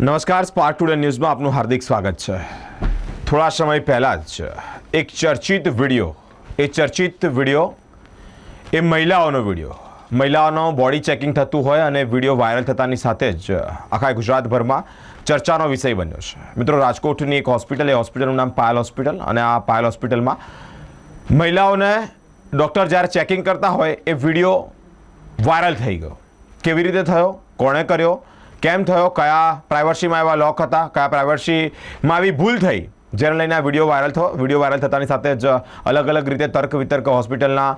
નમસ્કાર spark today ન્યૂઝમાં આપનું હાર્દિક સ્વાગત છે. થોડા સમય પહેલાં જ એક ચર્ચિત વીડિયો, એ ચર્ચિત વીડિયો, એ મહિલાઓનો વીડિયો. મહિલાઓનો બોડી ચેકિંગ થતું હોય અને વીડિયો વાયરલ થતાની સાથે જ આખા ગુજરાતભરમાં ચર્ચાનો વિષય બન્યો છે. મિત્રો, રાજકોટની એક હોસ્પિટલ એ હોસ્પિટલનું નામ પાયલ હોસ્પિટલ અને આ પાયલ હોસ્પિટલમાં મહિલાઓને ડૉક્ટર જ્યારે ચેકિંગ કરતા હોય, એ વીડિયો વાયરલ થઈ ગયો. કેવી રીતે થયો? કોણે કર્યો? કેમ થયો? કયા પ્રાઇવર્સીમાં એવા લોક હતા? કયા પ્રાઇવર્સીમાં આવી ભૂલ થઈ? જેને લઈને આ વીડિયો વાયરલ થયો. વીડિયો વાયરલ થતાની સાથે જ અલગ અલગ રીતે તર્ક વિતર્ક હોસ્પિટલના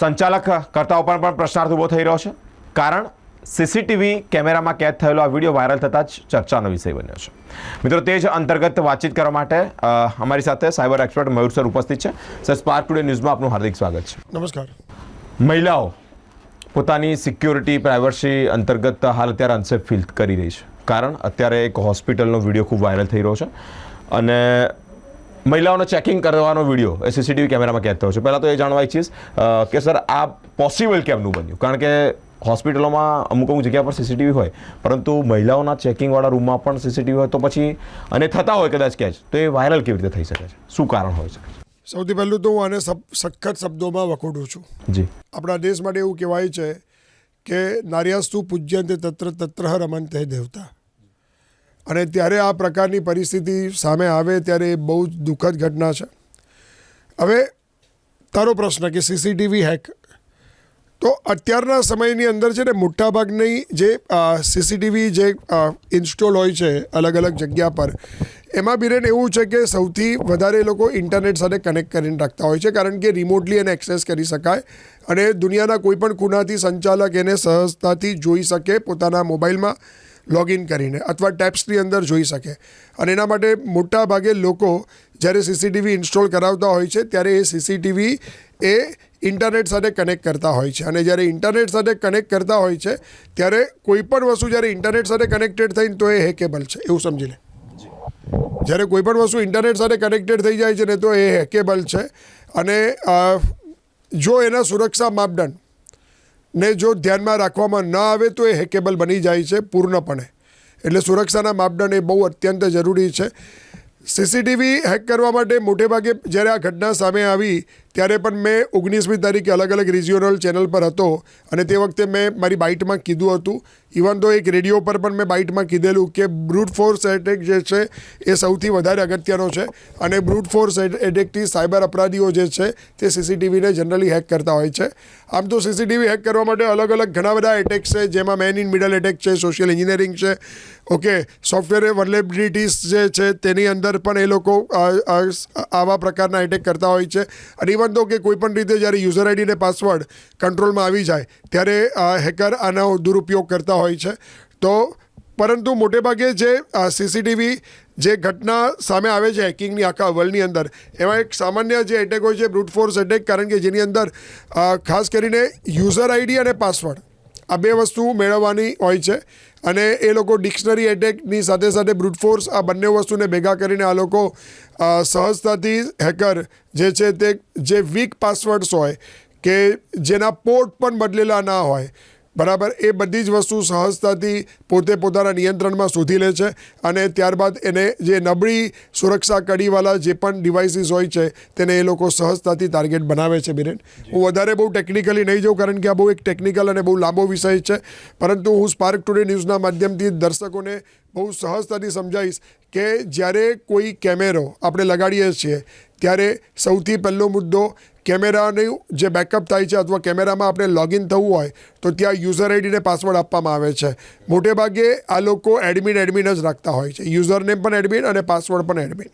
સંચાલક કરતા ઉપર પણ પ્રશ્નાર્થ ઊભો થઈ રહ્યો છે. કારણ સીસીટીવી કેમેરામાં કેદ થયેલો આ વીડિયો વાયરલ થતાં જ ચર્ચાનો વિષય બન્યો છે. મિત્રો તે જ અંતર્ગત વાતચીત કરવા માટે અમારી સાથે સાયબર એક્સપર્ટ મયુર સર ઉપસ્થિત છે. સર સ્પાર્ક ટુડે ન્યૂઝમાં આપનું હાર્દિક સ્વાગત છે. નમસ્કાર. મહિલાઓ પોતાની સિક્યોરિટી પ્રાઇવસી અંતર્ગત હાલ અત્યારે અનસેફ ફીલ કરી રહી છે. કારણ અત્યારે એક હોસ્પિટલનો વીડિયો ખૂબ વાયરલ થઈ રહ્યો છે અને મહિલાઓનો ચેકિંગ કરવાનો વીડિયો એ સીસીટીવી કેમેરામાં કેદ થયો છે. પહેલાં તો એ જાણવા ઈચ્છીશ કે સર આ પોસિબલ કેમનું બન્યું? કારણ કે હોસ્પિટલોમાં અમુક અમુક જગ્યા પર સીસીટીવી હોય, પરંતુ મહિલાઓના ચેકિંગવાળા રૂમમાં પણ સીસીટીવી હોય તો પછી, અને થતા હોય કદાચ કેચ તો એ વાયરલ કેવી રીતે થઈ શકે છે? શું કારણ હોય શકે સૌથી પહેલું તો હું આને સખત શબ્દોમાં વખોડું છું. જી. આપણા દેશ માટે એવું કહેવાય છે કે નાર્યાસ્તુ પૂજ્યંતે તત્ર તત્ર રમંતે દેવતા. અને ત્યારે આ પ્રકારની પરિસ્થિતિ સામે આવે ત્યારે એ બહુ જ દુઃખદ ઘટના છે. હવે તારો પ્રશ્ન કે સીસીટીવી હેક તો અત્યારના સમયની અંદર છે ને મોટાભાગની જે સીસીટીવી જે ઇન્સ્ટોલ હોય છે અલગ અલગ જગ્યા પર એમાં બિરેન એવું છે કે સૌથી વધારે લોકો ઇન્ટરનેટ સાથે કનેક્ટ કરીને રાખતા હોય છે, કારણ કે રિમોટલી એને એક્સેસ કરી શકાય અને દુનિયાના કોઈપણ ખૂણાથી સંચાલક એને સહજતાથી જોઈ શકે પોતાના મોબાઈલમાં લોગિન કરીને અથવા ટેપ્સની અંદર જોઈ શકે. અને એના માટે મોટા ભાગે લોકો જ્યારે સીસીટીવી ઇન્સ્ટોલ કરાવતા હોય છે, ત્યારે એ સીસીટીવી એ ઇન્ટરનેટ સાથે કનેક્ટ કરતા હોય છે. અને જ્યારે ઇન્ટરનેટ સાથે કનેક્ટ કરતા હોય છે, ત્યારે કોઈ પણ વસ્તુ જ્યારે ઇન્ટરનેટ સાથે કનેક્ટેડ થઈને તો એ હેકેબલ છે. એવું સમજી લે જ્યારે કોઈ પણ વસ્તુ ઇન્ટરનેટ સાથે કનેક્ટેડ થઈ જાય છે ને તો એ હેકેબલ છે. અને જો એના સુરક્ષા માપદંડ ને જો ધ્યાનમાં રાખવામાં ન આવે તો એ હેકેબલ બની જાય છે પૂર્ણપણે. એટલે સુરક્ષાના માપદંડ એ બહુ અત્યંત જરૂરી છે. સીસીટીવી હેક કરવા માટે મોટેભાગે જ્યારે આ ઘટના સામે આવી ત્યારે પણ મેં ઓગણીસમી તારીખે અલગ અલગ રિજિયોનલ ચેનલ પર હતો અને તે વખતે મેં મારી બાઇટમાં કીધું હતું. ઇવન તો એક રેડિયો પર પણ મેં બાઇટમાં કીધેલું કે બ્રૂટ ફોર્સ એટેક જે છે એ સૌથી વધારે અગત્યનો છે અને બ્રૂટ ફોર્સ એટેકથી સાયબર અપરાધીઓ જે છે તે સીસીટીવીને જનરલી હેક કરતા હોય છે. આમ તો સીસીટીવી હેક કરવા માટે અલગ અલગ ઘણા બધા એટેક છે, જેમાં મેન ઇન મિડલ એટેક છે સોશિયલ એન્જિનિયરિંગ છે, ઓકે સોફ્ટવેર વર્લેબિલિટીઝ જે છે તેની અંદર પણ એ લોકો આવા પ્રકારના એટેક કરતા હોય છે. અને ઇવન તો કે કોઈ પણ રીતે જ્યારે યુઝર આઈડી ને પાસવર્ડ કંટ્રોલમાં આવી જાય, ત્યારે હેકર આનો દુરુપયોગ કરતા હોય છે. તો, પરંતુ મોટે ભાગે જે સીસીટીવી જે ઘટના સામે આવે છે હેકિંગની આખા વર્લ્ડની અંદર, એમાં એક સામાન્ય જે એટેક હોય છે બ્રૂટ ફોર્સ એટેક કારણ કે જેની અંદર ખાસ કરીને યુઝર આઈડી અને પાસવર્ડ આ બે વસ્તુ મેળવવાની હોય છે. અને એ લોકો ડિક્શનરી એટેકની સાથે સાથે બ્રુટફોર્સ આ બંને વસ્તુને ભેગા કરીને આ લોકો સહજતાથી હેકર જે છે તે, જે વીક પાસવર્ડ્સ હોય કે જેના પોર્ટ પણ બદલેલા ના હોય બરાબર એ બધી જ વસ્તુ સહજતાથી પોતે પોતાના નિયંત્રણમાં શોધી લે છે અને ત્યારબાદ એને જે નબળી સુરક્ષા કડીવાળા જે પણ ડિવાઇસીસ હોય છે તેને એ લોકો સહજતાથી ટાર્ગેટ બનાવે છે બિરેન. હું વધારે બહુ ટેકનિકલી નહીં જાઉં કારણ કે આ બહુ એક ટેકનિકલ અને બહુ લાંબો વિષય છે પરંતુ હું સ્પાર્ક ટુડે ન્યૂઝના માધ્યમથી દર્શકોને બહુ સહજતાથી સમજાવીશ કે જ્યારે કોઈ કેમેરો આપણે લગાડીએ છીએ ત્યારે સૌથી પહેલો મુદ્દો કેમેરાનું જે બેકઅપ થાય છે અથવા કેમેરામાં આપણે લોગિન થવું હોય, તો ત્યાં યુઝર આઈડીને પાસવર્ડ આપવામાં આવે છે. મોટે ભાગે આ લોકો એડમિન એડમિન જ રાખતા હોય છે. યુઝર નેમ પણ એડમિન અને પાસવર્ડ પણ એડમિન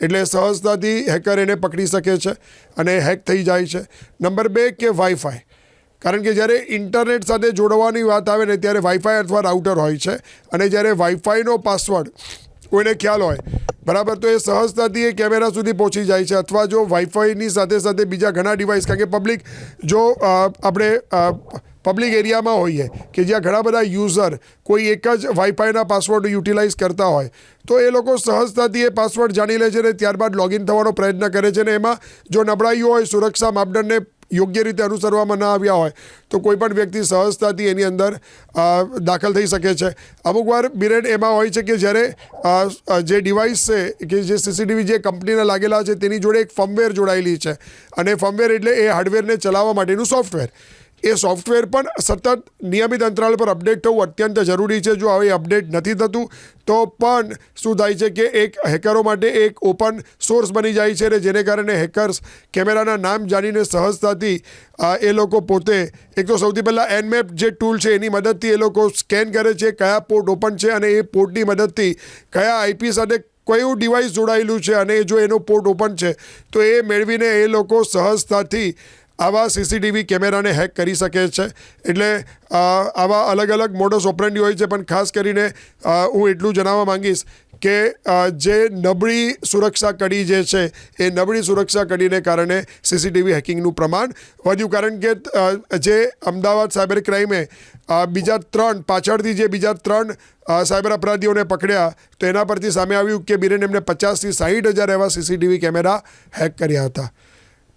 એટલે સહજતાથી હેકર એને પકડી શકે છે અને હેક થઈ જાય છે. નંબર બે કે વાઈફાઈ કારણ કે જ્યારે ઇન્ટરનેટ સાથે જોડવાની વાત આવે ને ત્યારે વાઈફાઈ અથવા રાઉટર હોય છે. અને જ્યારે વાઈફાઈનો પાસવર્ડ કોઈને ખ્યાલ હોય. બરાબર, તો એ સહજતાથી એ કેમેરા સુધી પહોંચી જાય છે અથવા જો વાઈફાઈની સાથે સાથે બીજા ઘણા ડિવાઇસ કારણ કે પબ્લિક જો આપણે પબ્લિક એરિયામાં હોઈએ કે જ્યાં ઘણા બધા યુઝર કોઈ એક જ વાઈફાઈના પાસવર્ડ યુટિલાઇઝ કરતા હોય, તો એ લોકો સહજતાથી એ પાસવર્ડ જાણી લે છે ને ત્યારબાદ લોગિન થવાનો પ્રયત્ન કરે છે ને એમાં જો નબળાઈઓ હોય, સુરક્ષા માપદંડને યોગ્ય રીતે અનુસરવામાં ન આવ્યા હોય તો કોઈ પણ વ્યક્તિ સહજતાથી એની અંદર દાખલ થઈ શકે છે. અમુક વાર બિરેડ એમાં હોય છે કે જ્યારે જે ડિવાઇસ છે કે જે સીસીટીવી જે કંપનીના લાગેલા છે તેની જોડે એક ફર્મવેર જોડાયેલી છે. અને ફર્મવેર એટલે એ હાર્ડવેરને ચલાવવા માટેનું સોફ્ટવેર એ સોફ્ટવેર પણ સતત નિયમિત અંતરાલ પર અપડેટ થવું અત્યંત જરૂરી છે. જો હવે અપડેટ નથી થતું, તો પણ શું થાય છે કે એક હેકરો માટે એક ઓપન સોર્સ બની જાય છે અને જેને કારણે હેકર્સ કેમેરાના નામ જાણીને સહજતાથી એ લોકો પોતે, એક તો સૌથી પહેલાં એનમેપ જે ટૂલ છે એની મદદથી એ લોકો સ્કેન કરે છે કયા પોર્ટ ઓપન છે અને એ પોર્ટની મદદથી કયા આઈપી સાથે કયું ડિવાઇસ જોડાયેલું છે અને જો એનો પોર્ટ ઓપન છે, તો એ મેળવીને એ લોકો સહજતાથી આવા સીસીટીવી કેમેરાને હેક કરી શકે છે. એટલે આવા અલગ અલગ મોડસ ઓપરેન્ડી હોય છે, પણ ખાસ કરીને હું એટલું જણાવવા માંગીશ કે જે નબળી સુરક્ષા કડી જે છે, એ નબળી સુરક્ષા કડીને કારણે સીસીટીવી હેકિંગનું પ્રમાણ વધ્યું. કારણ કે જે અમદાવાદ સાયબર ક્રાઇમે બીજા ત્રણ, પાછળથી જે બીજા ત્રણ સાયબર અપરાધીઓને પકડ્યા, તો એના પરથી સામે આવ્યું કે બિરેન એમને પચાસથી સાહીઠ હજાર એવા સીસીટીવી કેમેરા હેક કર્યા હતા.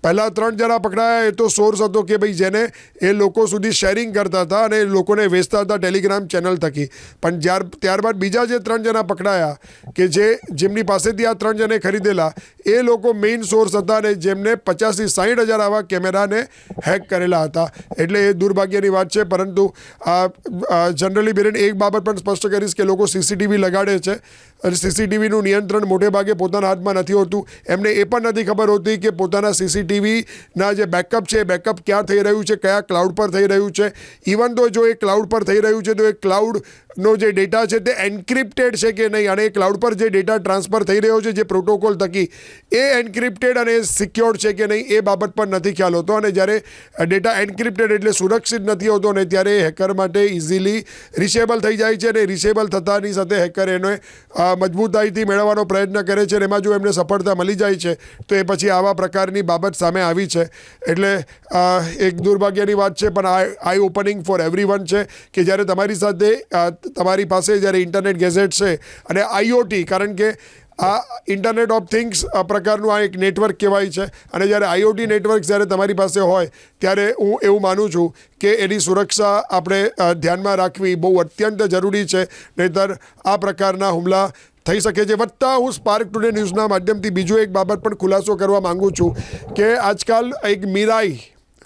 પહેલાં ત્રણ જણા પકડાયા, એ તો સોર્સ હતો કે ભાઈ જેને એ લોકો સુધી શેરિંગ કરતા હતા અને લોકોને વેચતા હતા ટેલિગ્રામ ચેનલ થકી. પણ જ્યાર, ત્યારબાદ બીજા જે ત્રણ જણા પકડાયા, કે જે જેમની પાસેથી આ ત્રણ જણે ખરીદેલા, એ લોકો મેઇન સોર્સ હતા અને જેમને પચાસથી સાઠ હજાર આવા કેમેરાને હેક કરેલા હતા. એટલે એ દુર્ભાગ્યની વાત છે, પરંતુ આ જનરલી બિરેન એક બાબત પણ સ્પષ્ટ કરીશ કે લોકો સીસીટીવી લગાડે છે. અને સીસીટીવીનું નિયંત્રણ મોટે ભાગે પોતાના હાથમાં નથી હોતું. એમને એ પણ નથી ખબર હોતી કે પોતાના સીસીટીવીના જે બેકઅપ છે એ બેકઅપ ક્યાં થઈ રહ્યું છે, કયા ક્લાઉડ પર થઈ રહ્યું છે. ઇવન તો જો એ ક્લાઉડ પર થઈ રહ્યું છે, તો એ ક્લાઉડનો જે ડેટા છે તે એન્ક્રિપ્ટેડ છે કે નહીં? અને એ ક્લાઉડ પર જે ડેટા ટ્રાન્સફર થઈ રહ્યો છે, જે પ્રોટોકોલ થકી, એ એન્ક્રિપ્ટેડ અને સિક્યોર્ડ છે કે નહીં, એ બાબત પર નથી ખ્યાલ હોતો. અને જ્યારે ડેટા એન્ક્રિપ્ટેડ એટલે સુરક્ષિત નથી હોતો ને ત્યારે હેકર માટે ઇઝીલી રિસેબલ થઈ જાય છે અને રિસેબલ થતાની સાથે હેકર એને મજબૂતાઈથી મેળવવાનો પ્રયત્ન કરે છે અને એમાં જો એમને સફળતા મળી જાય છે, તો એ પછી આવા પ્રકારની બાબત સામે આવી છે. એટલે એક દુર્ભાગ્યની વાત છે, પણ આ eye opening for every one છે કે જ્યારે તમારી સાથે તમારી પાસે જ્યારે ઇન્ટરનેટ ગેઝેટ છે અને આઈઓટી કારણ કે આ ઇન્ટરનેટ ઓફ થિંગ્સ આ પ્રકારનું આ એક નેટવર્ક કહેવાય છે. અને જ્યારે આઈઓટી નેટવર્ક જ્યારે તમારી પાસે હોય, ત્યારે હું એવું માનું છું કે એની સુરક્ષા આપણે ધ્યાનમાં રાખવી બહુ અત્યંત જરૂરી છે. નહીંતર આ પ્રકારના હુમલા થઈ શકે છે. વત્તા હું સ્પાર્ક ટુડે ન્યૂઝના માધ્યમથી બીજું એક બાબત પણ ખુલાસો કરવા માંગુ છું કે આજકાલ એક મીરાઈ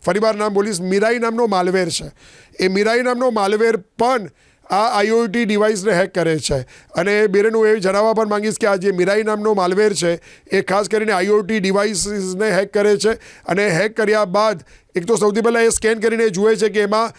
ફરીવાર નામ બોલીશ મીરાઈ નામનો માલવેર છે. એ મીરાઈ નામનો માલવેર પણ આ આઈઓટી ડિવાઇસને હેક કરે છે. અને બેરેન હું એ જણાવવા પણ માંગીશ કે આ જે મિરાઈ નામનો માલવેર છે, એ ખાસ કરીને આઈઓટી ડિવાઇસીસને હેક કરે છે. અને હેક કર્યા બાદ એક તો સૌથી પહેલાં એ સ્કેન કરીને જુએ છે કે એમાં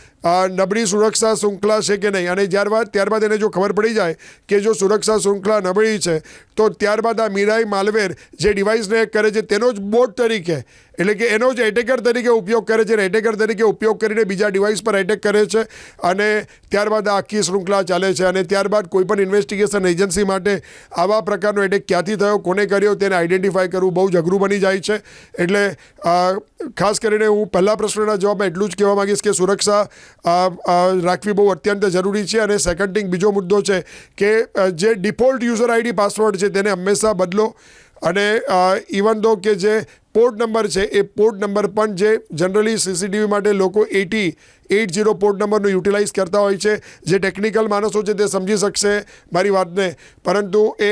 નબળી સુરક્ષા શૃંખલા છે કે નહીં. અને ત્યારબાદ ત્યારબાદ એને જો ખબર પડી જાય કે જો સુરક્ષા શૃંખલા નબળી છે, તો ત્યારબાદ આ મીરાઈ માલવેર જે ડિવાઇસને કરે છે, તેનો જ બોટ તરીકે, એટલે કે એનો જ એટેકર તરીકે ઉપયોગ કરે છે એટેકર તરીકે ઉપયોગ કરીને બીજા ડિવાઇસ પર એટેક કરે છે અને ત્યારબાદ આખી શૃંખલા ચાલે છે. અને ત્યારબાદ કોઈપણ ઇન્વેસ્ટિગેશન એજન્સી માટે આવા પ્રકારનો એટેક ક્યાંથી થયો, કોને કર્યો, તેને આઈડેન્ટિફાય કરવું બહુ જ અઘરું બની જાય છે. એટલે ખાસ કરીને હું પહેલા પ્રશ્નના જવાબમાં એટલું જ કહેવા માંગીશ કે સુરક્ષા રાખવી બહુ અત્યંત જરૂરી છે અને સેકન્ડ થિંગ બીજો મુદ્દો છે કે જે ડિફોલ્ટ યુઝર આઈડી પાસવર્ડ છે તેને હંમેશા બદલો અને ઇવન દો કે જે પોર્ટ નંબર છે, એ પોર્ટ નંબર પણ જે જનરલી સીસીટીવી માટે લોકો એટી, એટ જીરો પોર્ટ નંબરનું યુટિલાઇઝ કરતા હોય છે, જે ટેકનિકલ માણસો છે તે સમજી શકશે મારી વાતને. પરંતુ એ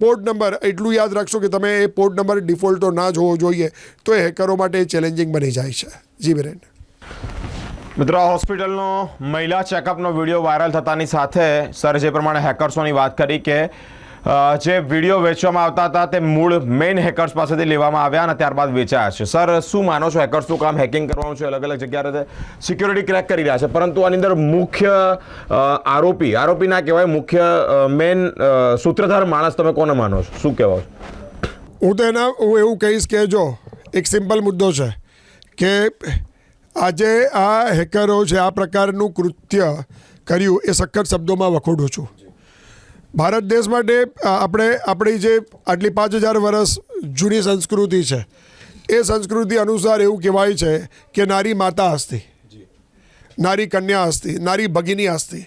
પોર્ટ નંબર એટલું યાદ રાખશો કે તમે એ પોર્ટ નંબર ડિફોલ્ટ ના જ હોવો જોઈએ, તો એ હેકરો માટે ચેલેન્જિંગ બની જાય છે. જી બિરેન મિત્રો હોસ્પિટલનો મહિલા ચેકઅપનો વીડિયો વાયરલ થતાની સાથે સર જે પ્રમાણે હેકર્સોની વાત કરી કે જે વીડિયો વેચવામાં આવતા હતા, તે મૂળ મેઇન હેકર્સ પાસેથી લેવામાં આવ્યા અને ત્યારબાદ વેચાયા છે. સર શું માનો છો? હેકર્સનું કામ હેકિંગ કરવાનું છે? અલગ અલગ જગ્યાએ સિક્યોરિટી ક્રેક કરી રહ્યા છે. પરંતુ આની અંદર મુખ્ય આરોપી આરોપી ના કહેવાય, મુખ્ય મેઇન સૂત્રધાર માણસ તમે કોને માનો છો? શું કહેવા છો? હું તો એના, હું એવું કહીશ કે જો, એક સિમ્પલ મુદ્દો છે કે આજે આ હેકરો છે આ પ્રકારનું કૃત્ય કર્યું એ સખત શબ્દોમાં વખોડું છું. ભારત દેશ માટે આપણે, આપણી જે આટલી પાંચ હજાર વર્ષ જૂની સંસ્કૃતિ છે, એ સંસ્કૃતિ અનુસાર એવું કહેવાય છે કે નારી માતા હસ્તી, નારી કન્યા હસ્તી, નારી ભગિની હસ્તી,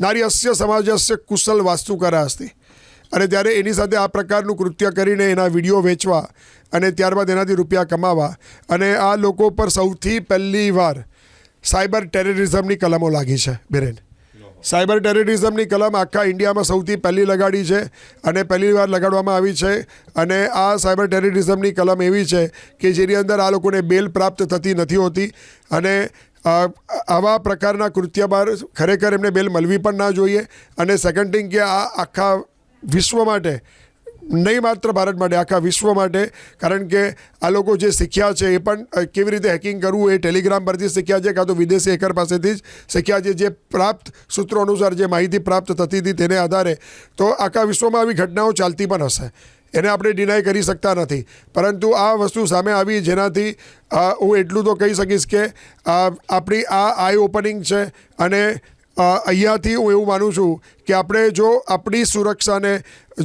નારી અસ્ય સમાજસ્ય કુશલ વાસ્તુકરા હસ્તી. અને ત્યારે એની સાથે આ પ્રકારનું કૃત્ય કરીને એના વીડિયો વેચવા અને ત્યારબાદ એનાથી રૂપિયા કમાવા અને આ લોકો પર સૌથી પહેલી વાર સાયબર ટેરરિઝમની કલમો લાગી છે, બિરેન. સાયબર ટેરરિઝમની કલમ આખા ઇન્ડિયામાં સૌથી પહેલી લગાડી છે અને પહેલી વાર લગાડવામાં આવી છે. અને આ સાયબર ટેરરિઝમની કલમ એવી છે કે જેની અંદર આ લોકોને બેલ પ્રાપ્ત થતી નથી હોતી. અને આવા પ્રકારના કૃત્ય બાર ખરેખર એમને બેલ મળવી પણ ના જોઈએ. અને સેકન્ડ થિંગ કે આ આખા વિશ્વ માટે નહીં માત્ર ભારત માટે, આખા વિશ્વ માટે. કારણ કે આ લોકો જે શીખ્યા છે એ પણ કેવી રીતે હેકિંગ કરવું એ ટેલિગ્રામ પરથી શીખ્યા છે, કાં તો વિદેશી હેકર પાસેથી જ શીખ્યા છે. જે પ્રાપ્ત સૂત્રો અનુસાર જે માહિતી પ્રાપ્ત થતી હતી તેને આધારે તો આખા વિશ્વમાં આવી ઘટનાઓ ચાલતી પણ હશે. એને આપણે ડિનાય કરી શકતા નથી. પરંતુ આ વસ્તુ સામે આવી જેનાથી હું એટલું તો કહી શકીશ કે આપણી આ આઈ ઓપનિંગ છે અને અહીંયાથી હું એવું માનું છું કે આપણે જો આપણી સુરક્ષાને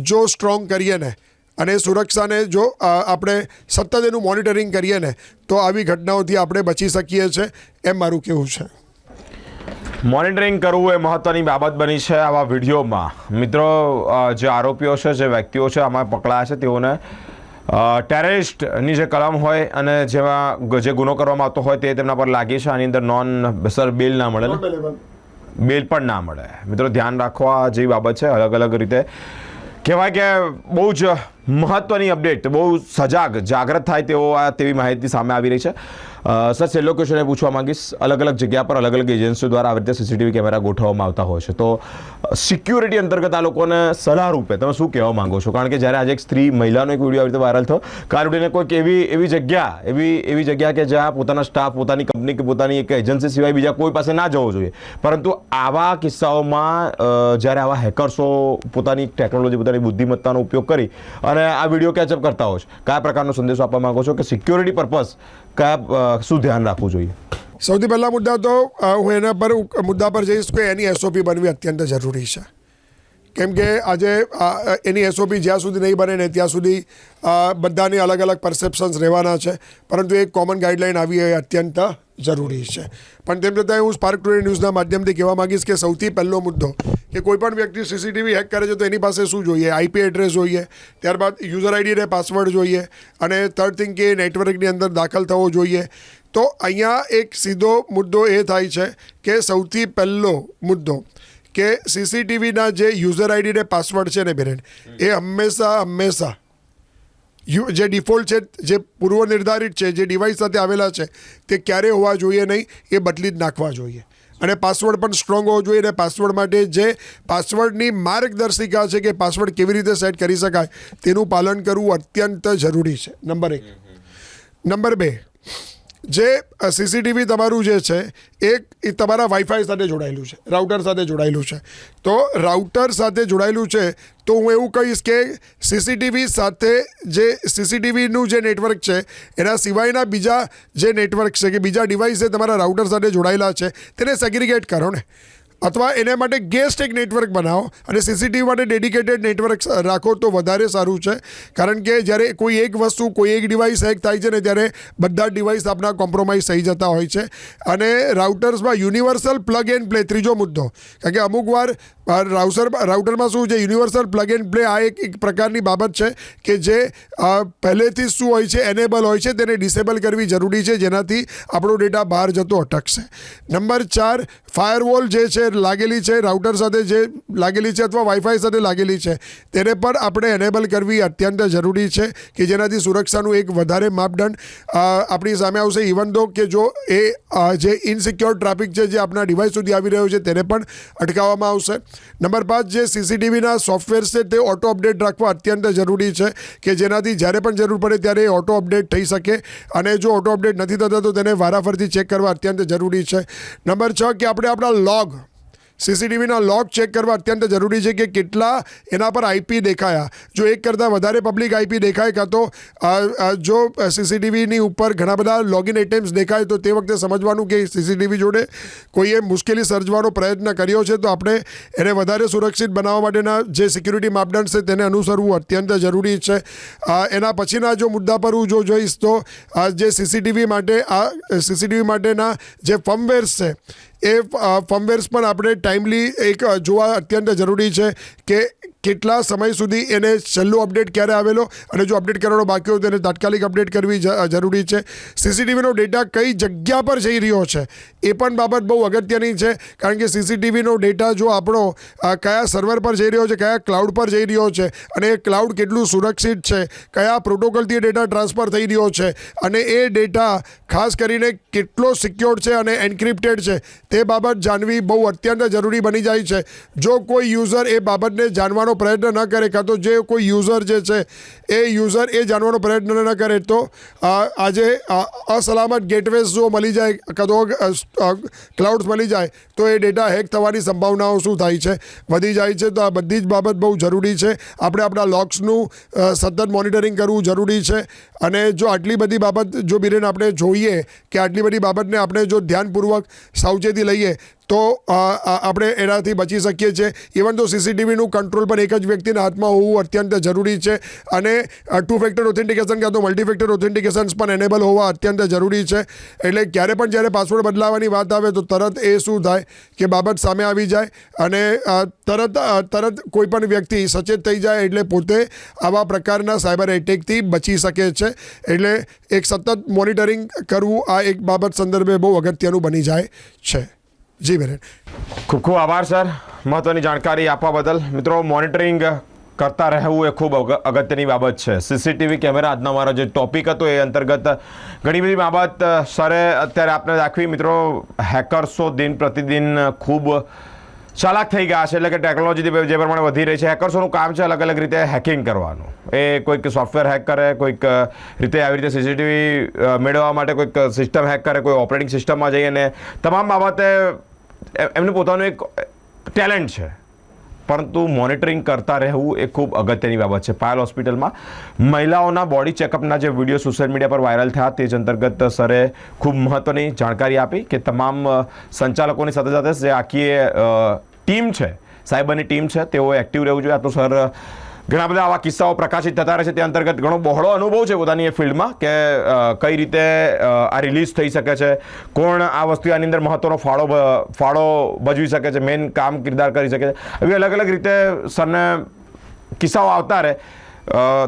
જો સ્ટ્રોંગ કરીએ ને અને સુરક્ષાને જો આપણે સતત એનું મોનિટરિંગ કરીએ ને તો આવી ઘટનાઓથી આપણે બચી શકીએ છીએ એમ મારું કહેવું છે. મોનિટરિંગ કરવું એ મહત્ત્વની બાબત બની છે આવા વિડીયોમાં. મિત્રો જે આરોપીઓ છે જે વ્યક્તિઓ છે આમાં પકડાયા છે તેઓને ટેરરિસ્ટની જે કલમ હોય અને જેમાં જે ગુનો કરવામાં આવતો હોય તે તેમના પર લાગી છે. આની અંદર નોન સર બિલ ના મળે ને? બેલ પણ ના મળે. મિત્રો, ધ્યાન રાખવા જેવી બાબત છે અલગ અલગ રીતે. કહેવાય કે બહુ જ મહત્વની અપડેટ, બહુ સજાગ જાગૃત થાય તેવો આ તેવી માહિતી સામે આવી રહી છે. સર, છેલ્લો ક્વેશ્ચન પૂછવા માંગીશ. અલગ અલગ જગ્યા પર અલગ અલગ એજન્સીઓ દ્વારા આવી રીતે સીસીટીવી કેમેરા ગોઠવવામાં આવતા હોય છે. તો સિક્યુરિટી અંતર્ગત આ લોકોને સલાહ રૂપે તમે શું કહેવા માંગો છો? કારણ કે જ્યારે આજે એક સ્ત્રી મહિલાનો એક વીડિયો આવી રીતે વાયરલ થયો કાર ઉડીને કોઈક એવી એવી જગ્યા, એવી એવી જગ્યા કે જ્યાં પોતાના સ્ટાફ પોતાની કંપની કે પોતાની એક એજન્સી સિવાય બીજા કોઈ પાસે ના જવો જોઈએ. પરંતુ આવા કિસ્સાઓમાં જ્યારે આવા હેકર્સો પોતાની ટેકનોલોજી પોતાની બુદ્ધિમત્તાનો ઉપયોગ કરી અને આ વીડિયો કેચઅપ કરતા હોય છો. કયા પ્રકારનો સંદેશો આપવા માંગો છો કે સિક્યોરિટી પર્પઝ કયા શું ધ્યાન રાખવું જોઈએ? સૌથી પહેલા મુદ્દા તો હું એના પર મુદ્દા પર જઈશ કે એની એસઓપી બનવી અત્યંત જરૂરી છે. કેમ કે આજે એની એસઓપી જ્યાં સુધી નહીં બને ને ત્યાં સુધી બધાની અલગ અલગ પરસેપ્શન્સ રહેવાના છે. પરંતુ એક કોમન ગાઈડલાઈન આવી એ અત્યંત જરૂરી છે. પણ તેમ છતાં હું સ્પાર્ક ટુડે ન્યૂઝના માધ્યમથી કહેવા માંગીશ કે સૌથી પહેલો મુદ્દો કે કોઈ પણ વ્યક્તિ સીસીટીવી હેક કરે છે તો એની પાસે શું જોઈએ? આઈપી એડ્રેસ જોઈએ, ત્યારબાદ યુઝર આઈડી અને પાસવર્ડ જોઈએ અને થર્ડ થિંગ કે નેટવર્કની અંદર દાખલ થવો જોઈએ. તો અહીંયા એક સીધો મુદ્દો એ થાય છે કે સૌથી પહેલો મુદ્દો કે સીસીટીવીના જે યુઝર આઈડી ને પાસવર્ડ છે ને બેરેન એ હંમેશા હંમેશા યુ જે ડિફોલ્ટ છે, જે પૂર્વ નિર્ધારિત છે, જે ડિવાઇસ સાથે આવેલા છે, તે ક્યારે હોવા જોઈએ નહીં, એ બદલી જ નાખવા જોઈએ. અને પાસવર્ડ પણ સ્ટ્રોંગ હોવો જોઈએ અને પાસવર્ડ માટે જે પાસવર્ડની માર્ગદર્શિકા છે કે પાસવર્ડ કેવી રીતે સેટ કરી શકાય, તેનું પાલન કરવું અત્યંત જરૂરી છે. નંબર એક. નંબર બે. જે સીસીટીવી તમારું જે છે, એ તમારા વાઈફાઈ સાથે જોડાયેલું છે રાઉટર સાથે જોડાયેલું છે. તો રાઉટર સાથે જોડાયેલું છે, તો હું એવું કહીશ કે સીસીટીવી સાથે જે સીસીટીવીનું જે નેટવર્ક છે, એના સિવાયના બીજા જે નેટવર્ક છે કે બીજા ડિવાઇસ જે તમારા રાઉટર સાથે જોડાયેલા છે, તેને સેગ્રિગેટ કરો ને. અથવા એને માટે ગેસ્ટ એક નેટવર્ક બનાવો અને સીસીટીવી માટે ડેડિકેટેડ નેટવર્ક રાખો તો વધારે સારું છે. કારણ કે જ્યારે કોઈ એક વસ્તુ, કોઈ એક ડિવાઇસ હેક થાય છે ને ત્યારે બધા ડિવાઇસ આપણા કોમ્પ્રોમાઇઝ થઈ જતા હોય છે. અને રાઉટર્સમાં યુનિવર્સલ પ્લગ એન્ડ પ્લે ત્રીજો મુદ્દો. કારણ કે અમુક વાર રાઉસર, રાઉટરમાં શું છે યુનિવર્સલ પ્લગ એન્ડ પ્લે આ એક એક પ્રકારની બાબત છે કે જે પહેલેથી શું હોય છે એનેબલ હોય છે, તેને ડિસેબલ કરવી જરૂરી છે, જેનાથી આપણો ડેટા બહાર જતો અટકશે. નંબર ચાર ફાયરવોલ જે છે લાગેલી છે, રાઉટર સાથે જે લાગેલી છે અથવા વાઈફાઈ સાથે લાગેલી છે, તેને પણ આપણે એનેબલ કરવી અત્યંત જરૂરી છે કે જેનાથી સુરક્ષાનું એક વધારે માપદંડ આપણી સામે આવશે. ઇવન દો કે જો એ જે ઇનસિક્યોર ટ્રાફિક છે, જે આપણા ડિવાઇસ સુધી આવી રહ્યો છે, તેને પણ અટકાવવામાં આવશે. નંબર પાંચ, જે સીસીટીવીના સોફ્ટવેર છે, તે ઓટો અપડેટ રાખવા અત્યંત જરૂરી છે કે જેનાથી જ્યારે પણ જરૂર પડે ત્યારે એ ઓટો અપડેટ થઈ શકે. અને જો ઓટો અપડેટ નથી થતા, તો તેને વારાફરતી ચેક કરવા અત્યંત જરૂરી છે. નંબર છ, કે આપણે આપણા લોગ સીસીટીવીના લોગ ચેક કરવા અત્યંત જરૂરી છે કે કેટલા એના પર આઈપી દેખાયા. જો એક કરતાં વધારે પબ્લિક આઈપી દેખાય કાં તો જો સીસીટીવીની ઉપર ઘણા બધા લોગિન એટેમ્પ્સ દેખાય, તો તે વખતે સમજવાનું કે સીસીટીવી જોડે કોઈએ મુશ્કેલી સર્જવાનો પ્રયત્ન કર્યો છે, તો આપણે એને વધારે સુરક્ષિત બનાવવા માટેના જે સિક્યુરિટી માપદંડ છે તેને અનુસરવું અત્યંત જરૂરી છે. એના પછીના જો મુદ્દા પર હું જો જોઈશ તો જે સીસીટીવી માટે, આ સીસીટીવી માટેના જે ફર્મવેર્સ છે એ ફર્મવેર્સ પણ આપણે ટાઈમલી એક જોવા અત્યંત જરૂરી છે કે કેટલા સમય સુધી એને છેલ્લો અપડેટ ક્યારે આવેલો અને જો અપડેટ કરવાનો બાકી હોય તો એને તાત્કાલિક અપડેટ કરવી જરૂરી છે. સીસીટીવીનો ડેટા કઈ જગ્યા પર જઈ રહ્યો છે એ પણ બાબત બહુ અગત્યની છે, કારણ કે સીસીટીવીનો ડેટા જો આપણો કયા સર્વર પર જઈ રહ્યો છે, કયા ક્લાઉડ પર જઈ રહ્યો છે અને એ ક્લાઉડ કેટલું સુરક્ષિત છે, કયા પ્રોટોકોલથી ડેટા ટ્રાન્સફર થઈ રહ્યો છે અને એ ડેટા ખાસ કરીને કેટલો સિક્યોર છે અને એન્ક્રિપ્ટેડ છે તે બાબત જાણવી બહુ અત્યંત જરૂરી બની જાય છે. જો કોઈ યુઝર એ બાબતને જાણવાનો પ્રયત્ન ન કરે કાં તો જે કોઈ યુઝર જે છે, એ યુઝર એ જાણવાનો પ્રયત્ન ન કરે. તો આજે અસલામત ગેટવેઝ જો મળી જાય, કાં તો ક્લાઉડ્સ મળી જાય, તો એ ડેટા હેક થવાની સંભાવનાઓ શું થાય છે? વધી જાય છે તો આ બધી જ બાબત બહુ જરૂરી છે. આપણે આપણા લોક્સનું સતત મોનિટરિંગ કરવું જરૂરી છે. અને જો આટલી બધી બાબત, જો બિરેન આપણે જોઈએ કે આટલી બધી બાબતને આપણે જો ધ્યાનપૂર્વક સાવચેતી લઈએ તો આપણે એનાથી બચી શકીએ છીએ. ઇવન તો સીસીટીવીનું કંટ્રોલ પણ એક જ વ્યક્તિના હાથમાં હોવું અત્યંત જરૂરી છે. અને ટુ ફેક્ટર ઓથેન્ટિકેશન કાં તો મલ્ટી ફેક્ટર ઓથેન્ટિકેશન્સ પણ એનેબલ હોવા અત્યંત જરૂરી છે. એટલે ક્યારે પણ જ્યારે પાસવર્ડ બદલાવાની વાત આવે તો તરત એ શું થાય કે બાબત સામે આવી જાય અને તરત તરત કોઈપણ વ્યક્તિ સચેત થઈ જાય એટલે પોતે આવા પ્રકારના સાયબર એટેકથી બચી શકે છે. એટલે એક સતત મોનિટરિંગ કરવું આ એક બાબત સંદર્ભે બહુ અગત્યનું બની જાય છે. જી બેન. ખૂબ ખૂબ આભાર, સર. મહત્વની જાણકારી આપવા બદલ. મિત્રો, મોનિટરિંગ કરતા રહેવું એ ખૂબ અગ- અગત્યની બાબત છે. સીસીટીવી કેમેરા આજનો અમારો જે ટોપિક હતો એ અંતર્ગત ઘણી બધી બાબત સરે અત્યારે આપને રાખવી મિત્રો, હેકર્સો દિન પ્રતિદિન ખૂબ ચાલાક થઈ ગયા છે, એટલે કે ટેકનોલોજી જે પ્રમાણે વધી રહી છે. હેકર્સોનું કામ છે અલગ અલગ રીતે હેકિંગ કરવાનું. એ કોઈક સોફ્ટવેર હેક કરે, કોઈક રીતે આવી રીતે સીસીટીવી મેળવવા માટે કોઈક સિસ્ટમ હેક કરે, કોઈ ઓપરેટિંગ સિસ્ટમમાં જઈ અને તમામ બાબતે એમનું પોતાનું એક ટેલેન્ટ છે. પરંતુ મોનિટરિંગ કરતા રહેવું એ ખૂબ અગત્યની બાબત છે. પાયલ હોસ્પિટલમાં મહિલાઓના બોડી ચેકઅપના જે વીડિયો સોશિયલ મીડિયા પર વાયરલ થયા તે જ અંતર્ગત સરે ખૂબ મહત્ત્વની જાણકારી આપી કે તમામ સંચાલકોની સાથે સાથે જે આખી ટીમ છે, સાયબરની ટીમ છે, તેઓ એક્ટિવ રહેવું જોઈએ. આ તો સર ઘણા બધા આવા કિસ્સાઓ પ્રકાશિત થતા રહે છે. તે અંતર્ગત ઘણો બહોળો અનુભવ છે પોતાની એ ફિલ્ડમાં કે કઈ રીતે આ રિલીઝ થઈ શકે છે. કોણ આ વસ્તુ આની અંદર મહત્વનો ફાળો ફાળો ભજવી શકે છે મેઇન કામ કિરદાર કરી શકે છે. એવી અલગ અલગ રીતે સરને કિસ્સાઓ આવતા રહે.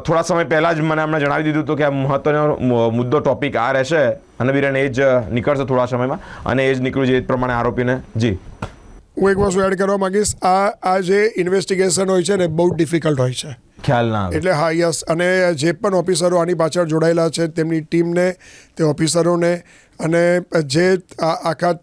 થોડા સમય પહેલાં જ મને એમણે જણાવી દીધું હતું કે આ મહત્વનો મુદ્દો ટોપિક આ રહેશે. અને બીરેન એ જ નીકળશે થોડા સમયમાં. અને એ જ નીકળ્યું છે એ પ્રમાણે આરોપીને. જી. હું એક વસ્તુ એડ કરવા માંગીશ આ આ જે ઇન્વેસ્ટિગેશન હોય છે ને બહુ ડિફિકલ્ટ હોય છે. ખ્યાલ ના એટલે હા યસ અને જે પણ ઓફિસરો આની પાછળ જોડાયેલા છે તેમની ટીમને તે ઓફિસરોને અને જે આખા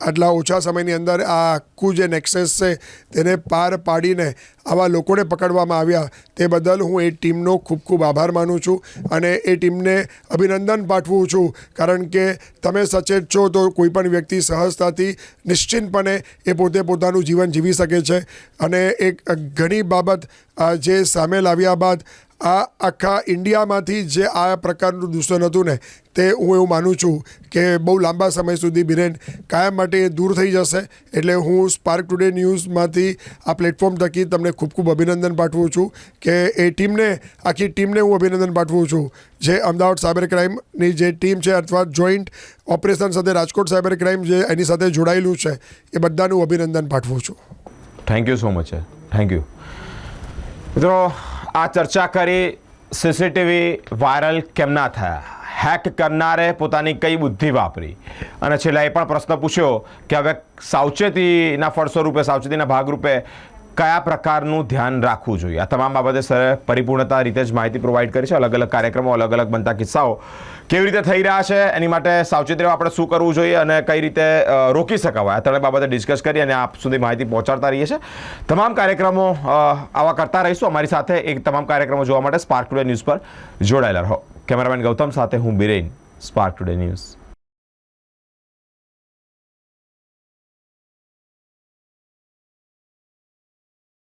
આટલા ઓછા સમયની અંદર આ આખું જે નેક્સેસ છે, તેને પાર પાડીને આવા લોકોને પકડવામાં આવ્યા, તે બદલ હું એ ટીમનો ખૂબ ખૂબ આભાર માનું છું અને એ ટીમને અભિનંદન પાઠવું છું. કારણ કે તમે સચેત છો તો કોઈપણ વ્યક્તિ સહજતાથી નિશ્ચિંતપણે એ પોતે પોતાનું જીવન જીવી શકે છે. અને એક ઘણી બાબત જે સામે લાવ્યા બાદ આ આખા ઇન્ડિયામાંથી જે આ પ્રકારનું દૂષણ હતું ને, તે હું એવું માનું છું કે બહુ લાંબા સમય સુધી બિરેન કાયમ માટે એ દૂર થઈ જશે. એટલે હું સ્પાર્ક ટુડે ન્યૂઝમાંથી આ પ્લેટફોર્મ થકી તમને ખૂબ ખૂબ અભિનંદન પાઠવું છું કે એ ટીમને, આખી ટીમને હું અભિનંદન પાઠવું છું. જે અમદાવાદ સાયબર ક્રાઇમની જે ટીમ છે અથવા જોઈન્ટ ઓપરેશન સાથે રાજકોટ સાયબર ક્રાઇમ જે એની સાથે જોડાયેલું છે, એ બધાનું અભિનંદન પાઠવું છું. Thank you so much thank you મિત્રો આ ચર્ચા કરી સીસીટીવી વાયરલ કેમ ના થયા? હેક કરનારે પોતાની કઈ બુદ્ધિ વાપરી? અને છેલ્લા એ પણ પ્રશ્ન પૂછ્યો કે હવે સાવચેતીના ફળ સ્વરૂપે, સાવચેતીના ભાગરૂપે કયા પ્રકારનું ધ્યાન રાખવું જોઈએ? આ તમામ બાબતે સરે પરિપૂર્ણતા રીતે જ માહિતી પ્રોવાઈડ કરી છે. અલગ અલગ કાર્યક્રમો અલગ અલગ બનતા કિસ્સાઓ કેવી રીતે થઈ રહ્યા છે? એની માટે સાવચેત રહેવા આપણે શું કરવું જોઈએ અને કઈ રીતે રોકી શકાવાય? આ ત્રણેય બાબતે ડિસ્કસ કરી અને આપ સુધી માહિતી પહોંચાડતા રહીએ છીએ. તમામ કાર્યક્રમો આવા કરતા રહીશું. અમારી સાથે એક તમામ કાર્યક્રમો જોવા માટે સ્પાર્ક ટુડે ન્યૂઝ પર જોડાયેલા રહો. કેમેરામેન ગૌતમ સાથે હું બિરેન સ્પાર્ક ટુડે ન્યૂઝ